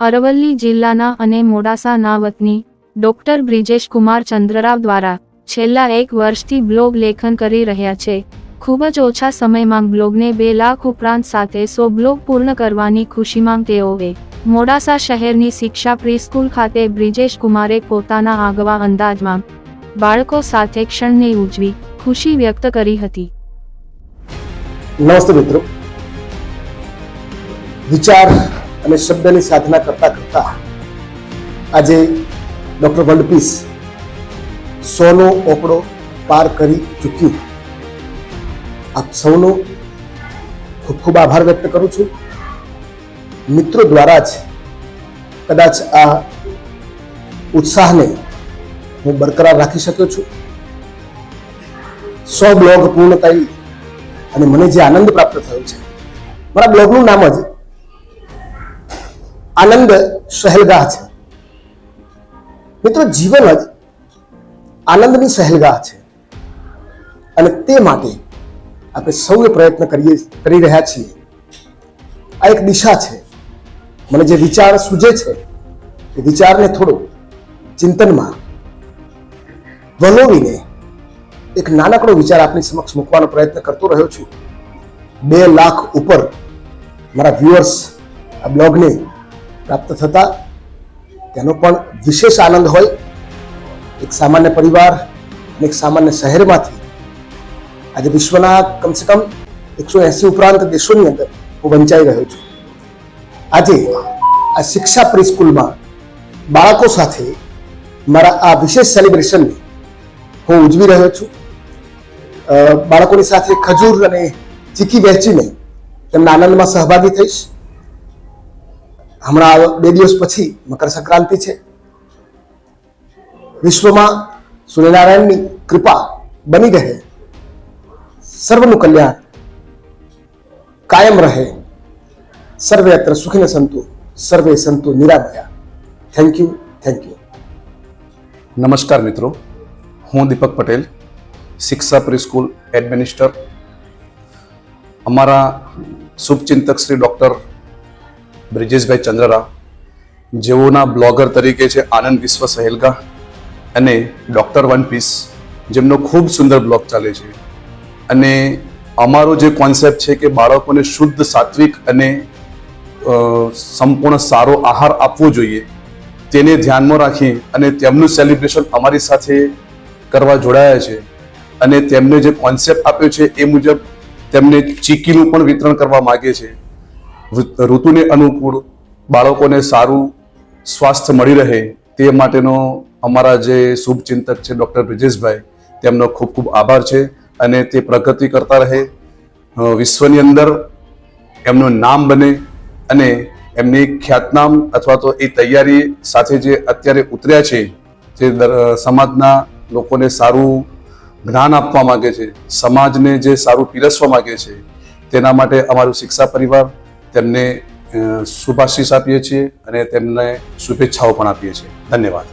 અરવલ્લી જિલ્લાના અને મોડાસાના વતની ડોક્ટર બ્રિજેશ કુમાર ચંદ્રરાવ દ્વારા છેલ્લા એક વર્ષથી બ્લોગ લેખન કરી રહ્યા છે. ખૂબ જ ઓછા સમયમાં બ્લોગને બે લાખ ઉપરાંત સાથે સો બ્લોગ પૂર્ણ કરવાની ખુશીમાં તેઓએ મોડાસા શહેરની શિક્ષા પ્રીસ્કૂલ ખાતે બ્રિજેશ કુમારે પોતાના આગવા અંદાજમાં બાળકો સાથે ક્ષણને ઉજવી ખુશી વ્યક્ત કરી હતી. નમસ્તે મિત્રો. વિચાર અને શબ્દની સાધના કરતા કરતા આજે ડોક્ટર વર્લ્ડ સોનો ઓકડો પાર કરી ચૂક્યું. આપ સૌનો ખૂબ ખૂબ આભાર વ્યક્ત કરું છું. મિત્રો દ્વારા જ કદાચ આ ઉત્સાહને હું બરકરાર રાખી શક્યો છું. સો બ્લોગ પૂર્ણ કરી અને મને જે આનંદ પ્રાપ્ત થયો છે. મારા બ્લોગનું નામ જ આનંદ સહેલગાહ છે. મિત્રો, જીવન જ આનંદની સહેલગાહ છે. અને તે માટે આપણે સૌએ પ્રયત્ન કરીએ, કરી રહ્યા છીએ. આ એક દિશા છે. મને જે વિચાર સૂજે છે, એ વિચારને થોડો ચિંતનમાં વલોવીને એક નાનકડો વિચાર આપની સમક્ષ મૂકવાનો પ્રયત્ન કરતો રહ્યો છું. બે લાખ ઉપર મારા વ્યુઅર્સ આ બ્લોગને પ્રાપ્ત થતા તેનો પણ વિશેષ આનંદ હોય. એક સામાન્ય પરિવાર અને એક સામાન્ય શહેરમાંથી આજે વિશ્વના કમસે કમ એકસો એસી ઉપરાંત દેશોની અંદર હું વંચાઈ રહ્યો છું. આજે આ શિક્ષા પ્રિસ્કૂલમાં બાળકો સાથે મારા આ વિશેષ સેલિબ્રેશનને હું ઉજવી રહ્યો છું. બાળકોની સાથે ખજૂર અને ચીકી વહેંચીને તેમના આનંદમાં સહભાગી થઈશ. હમણાં બે દિવસ પછી મકર સંક્રાંતિ છે. વિશ્વમાં સૂર્યનારાયણની કૃપા બની રહે. સર્વનું કલ્યાણ કાયમ રહે. સર્વે અત્ર સુખીને સંતુ, સર્વે સંતુ નિરામયા. થેન્ક યુ થેન્ક યુ નમસ્કાર મિત્રો. હું દીપક પટેલ, શિક્ષા પ્રિસ્કૂલ એડમિનિસ્ટર. અમારા શુભચિંતક શ્રી ડૉક્ટર બ્રિજેશભાઈ ચંદ્રરા, જેઓના બ્લોગર તરીકે છે આનંદ વિશ્વ સહેલગા અને ડૉક્ટર વન પીસ, જેમનો ખૂબ સુંદર બ્લોગ ચાલે છે. અને અમારો જે કોન્સેપ્ટ છે કે બાળકોને શુદ્ધ સાત્વિક અને સંપૂર્ણ સારો આહાર આપવો જોઈએ, તેને ધ્યાનમાં રાખી અને તેમનું સેલિબ્રેશન અમારી સાથે કરવા જોડાયા છે. અને તેમને જે કોન્સેપ્ટ આપ્યો છે એ મુજબ તેમને ચીકીનું પણ વિતરણ કરવા માગે છે. ઋતુને અનુકૂળ, બાળકોને સારું સ્વાસ્થ્ય મળી રહે તે માટેનો અમારા જે શુભચિંતક છે ડૉક્ટર બ્રિજેશભાઈ, તેમનો ખૂબ ખૂબ આભાર છે અને તે પ્રગતિ કરતા રહે. વિશ્વની અંદર એમનું નામ બને અને એમની ખ્યાતનામ અથવા તો એ તૈયારી સાથે જે અત્યારે ઉતર્યા છે જે સમાજના લોકોને સારું જ્ઞાન આપવા માંગે છે, સમાજને જે સારું પીરસવા માગે છે, તેના માટે અમારું શિક્ષા પરિવાર તેમને શુભાશીષ આપીએ છીએ અને તેમને શુભેચ્છાઓ પણ આપીએ છીએ. ધન્યવાદ.